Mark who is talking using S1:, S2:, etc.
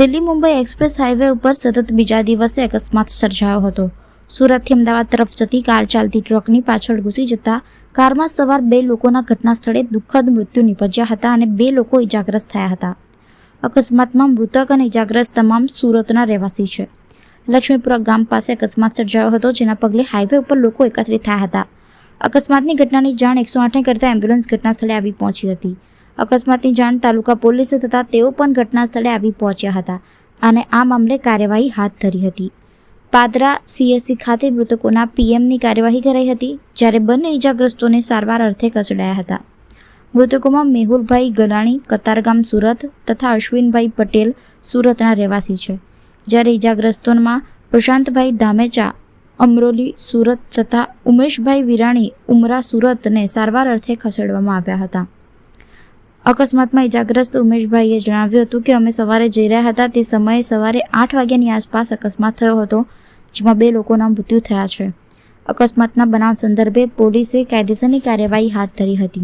S1: Delhi Mumbai express highway ઉપર સતત બીજા દિવસે અકસ્માત સર્જાયો હતો. સુરતથી અમદાવાદ તરફ જતી કાર ચાલતી ટ્રકની પાછળ ઘૂસી જતા કારમાં સવાર બે લોકોના ઘટના સ્થળે દુઃખદ મૃત્યુ નિપજ્યા હતા અને બે લોકો ઇજાગ્રસ્ત થયા હતા. અકસ્માતમાં મૃતક અને ઇજાગ્રસ્ત તમામ સુરતના રહેવાસી છે. લક્ષ્મીપુરા ગામ પાસે અકસ્માત સર્જાયો હતો, જેના પગલે હાઈવે ઉપર લોકો એકત્રિત થયા હતા. અકસ્માતની ઘટનાની જાણ એકસો આઠે કરતા એમ્બ્યુલન્સ ઘટના સ્થળે આવી પહોંચી હતી. અકસ્માતની જાણ તાલુકા પોલીસે થતાં તેઓ પણ ઘટના સ્થળે આવી પહોંચ્યા હતા અને આ મામલે કાર્યવાહી હાથ ધરી હતી. પાદરા સીએસસી ખાતે મૃતકોના પીએમની કાર્યવાહી કરાઈ હતી, જ્યારે બંને ઇજાગ્રસ્તોને સારવાર અર્થે ખસેડાયા હતા. મૃતકોમાં મેહુલભાઈ ગલાણી, કતારગામ સુરત તથા અશ્વિનભાઈ પટેલ સુરતના રહેવાસી છે. જ્યારે ઇજાગ્રસ્તોમાં પ્રશાંતભાઈ ધામેચા, અમરોલી સુરત તથા ઉમેશભાઈ વિરાણી ઉમરા સુરતને સારવાર અર્થે ખસેડવામાં આવ્યા હતા. અકસ્માતમાં ઇજાગ્રસ્ત ઉમેશભાઈએ જણાવ્યું હતું કે અમે સવારે જઈ રહ્યા હતા. તે સમયે સવારે આઠ વાગ્યાની આસપાસ અકસ્માત થયો હતો, જેમાં બે લોકોના મૃત્યુ થયા છે. અકસ્માતના બનાવ સંદર્ભે પોલીસે કાયદેસરની કાર્યવાહી હાથ ધરી હતી.